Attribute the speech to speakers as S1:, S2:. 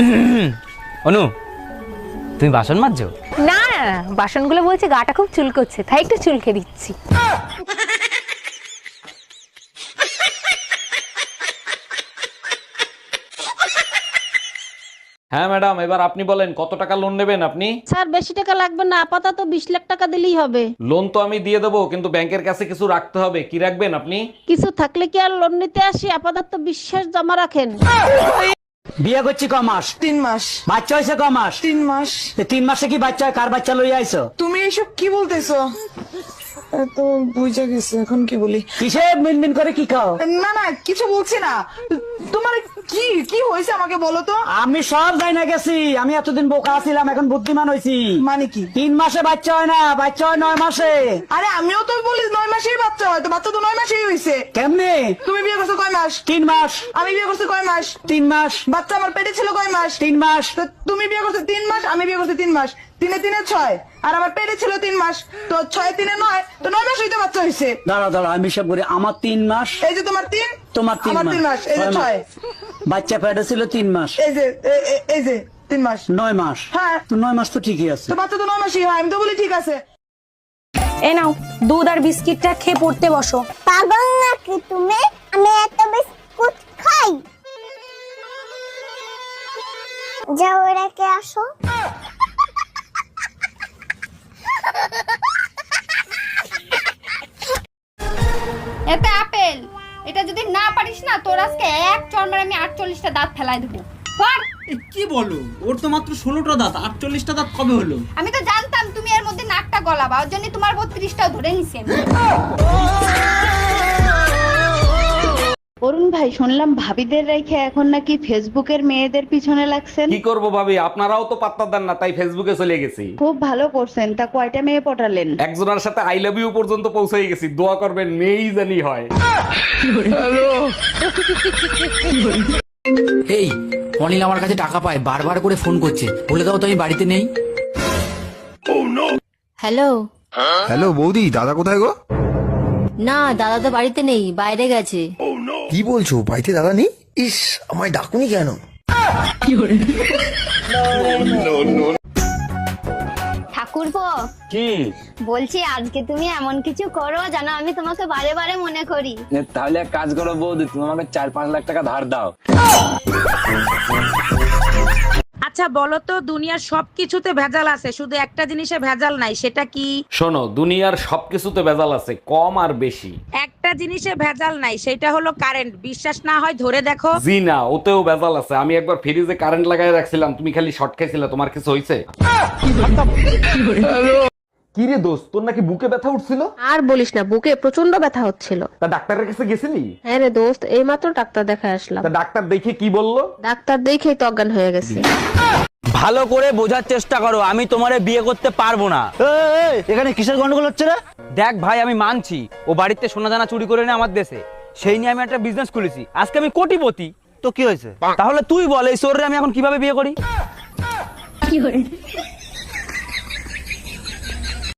S1: অনু তুমি বাসন মাজছো?
S2: না না না, বাসনগুলো বলছে গাটা খুব চুলকোচ্ছে তাই একটু চুলকে দিচ্ছি।
S3: হ্যাঁ ম্যাডাম এবার আপনি বলেন কত টাকা লোন নেবেন আপনি?
S4: স্যার বেশি টাকা লাগবে না আপাতত বিশ লাখ টাকা দিলেই হবে।
S3: লোন তো আমি দিয়ে দেবো কিন্তু ব্যাংকের কাছে কিছু রাখতে হবে কি রাখবেন আপনি?
S4: কিছু থাকলে কি আর লোন নিতে আসি? আপাতত বিশ্বাস জমা রাখেন।
S5: বিয়ে করছি ক মাস?
S6: তিন মাস।
S5: বাচ্চা হয়েছে ক মাস?
S6: তিন মাস।
S5: তিন মাসে কি বাচ্চা হয়? কার বাচ্চা লইয়া আইছো?
S6: তুমি এসব কি বলতেছো? তো বুঝে গেছে এখন কি বলি?
S5: কিসে মিনমিন করে কি খাও?
S6: না না কিছু বলছি না। তোমার কি কি হয়েছে আমাকে বলো তো?
S5: আমি সব যাই না গেছি। আমি এতদিন বোকা ছিলাম এখন বুদ্ধিমান হয়েছি।
S6: মানে কি?
S5: তিন মাসে বাচ্চা হয় না বাচ্চা হয় নয় মাসে।
S6: আরে আমিও তো বলি নয় মাসেই বাচ্চা হয় তো বাচ্চা তো নয় মাসেই হয়েছে।
S5: কেমনে?
S6: তুমি বিয়ে করছ কয় মাস?
S5: তিন মাস।
S6: আমি বিয়ে করছি কয় মাস?
S5: তিন মাস।
S6: বাচ্চা আমার পেটে ছিল কয় মাস?
S5: তিন মাস।
S6: তো তুমি বিয়ে করছ তিন মাস আমি বিয়ে করছি তিন মাস। তিনে তিনে ছয় আর আমার পেটে ছিল তিন মাস। তো ছয় তিনে নয় তো নয় মাস হইতে বাচ্চা হয়েছে।
S5: দাঁড়া দাঁড়া আমি সব করি আমার তিন মাস।
S6: এই যে তোমার তিন
S5: তোমার তিন
S6: মাস। এই যে
S5: ছয়
S6: ছয়।
S5: বাচ্চা পেটে ছিল তিন মাস।
S6: এই যে এই যে তিন মাস।
S5: নয় মাস।
S6: হ্যাঁ।
S5: তো নয় মাস তো ঠিকই আছে।
S6: তো বাচ্চা তো নয় মাসই হয় আমি তো বলি ঠিক আছে।
S2: এ নাও দুধ আর বিস্কিটটা খেয়ে পড়তে বসো।
S7: পাগল নাকি তুমি? আমি এত বিস্কুট খাই। যাও রেখে আসো।
S8: যদি না পারিস না তোর আজকে এক চরমের আমি আটচল্লিশটা দাঁত ফেলাই দেবো। পার
S9: কি বলো? ওর তো মাত্র ষোলোটা দাঁত আটচল্লিশটা দাঁত কবে হলো?
S8: আমি তো জানতাম তুমি এর মধ্যে নাকটা গলাবা ওর জন্য তোমার বত্রিশটাও ধরে নিছি আমি।
S4: অরুণ ভাই শুনলাম ভাবিদের রেখে এখন নাকি ফেসবুকের মেয়েদের পিছনে লাগছেন।
S3: কি করব ভাবি? আপনারাও তো পাত্তা দেন না তাই ফেসবুকে চলে গেছি।
S4: খুব ভালো করছেন তা কয়টা মেয়ে পটালেন?
S3: একজনের সাথে আই লাভ ইউ পর্যন্ত পৌঁছে গেছি দোয়া করবেন মেয়েই জানি হয়।
S1: এই অনিল আমার কাছে টাকা পায় বারবার করে ফোন করছে বলে দাও তো আমি বাড়িতে নেই।
S10: হ্যালো।
S11: হ্যালো বৌদি দাদা কোথায় গো?
S10: না দাদা তো বাড়িতে নেই বাইরে গেছে।
S11: কি বলছো? বাড়িতে দাদা নেই? ইস আমায় ডাকুনি কেন?
S7: ঠাকুরপো
S1: কি?
S7: বলছি আজকে তুমি এমন কিছু করো যেন আমি তোমাকে বারে বারে মনে করি।
S1: তাহলে এক কাজ করো বৌদি তুমি আমাকে চার পাঁচ লাখ টাকা ধার দাও।
S4: আচ্ছা বলো তো দুনিয়ার সবকিছুতে ভেজাল আছে শুধু একটা জিনিসে ভেজাল নাই সেটা কি?
S3: শোনো দুনিয়ার সবকিছুতে ভেজাল আছে কম আর বেশি।
S4: একটা জিনিসে ভেজাল নাই সেটা হলো কারেন্ট বিশ্বাস না হয় ধরে দেখো।
S3: জি না ওতেও ভেজাল আছে। আমি একবার ফ্রিজে কারেন্ট লাগাই রাখছিলাম তুমি খালি শর্ট খাইছিলে তোমার কিছু হয়েছে কি রে দোস্ত তোর নাকি বুকে ব্যথা উঠছিল?
S2: আর বলিস না বুকে প্রচণ্ড ব্যথা হচ্ছিল।
S3: তা ডাক্তারের কাছে গেছিলি?
S2: হ্যাঁ রে দোস্ত এইমাত্র ডাক্তার দেখা আসলাম।
S3: তা ডাক্তার দেখে কি বলল?
S2: ডাক্তার দেখেই তো অজ্ঞান হয়ে গেছে।
S5: ভালো করে বোঝার চেষ্টা করো আমি তোমারে বিয়ে করতে পারব না। এখানে কিসের গন্ডগোল হচ্ছে রে?
S1: দেখ ভাই আমি মানছি। ও বাড়িতে সোনা জানা চুরি করে নেয় আমার দেশে। সেই নিয়ে আমি একটা বিজনেস খুলেছি। আজকে আমি কোটিপতি।
S5: তো কি হয়েছে?
S1: তাহলে তুই বল এই শরীরে আমি এখন কীভাবে বিয়ে করি?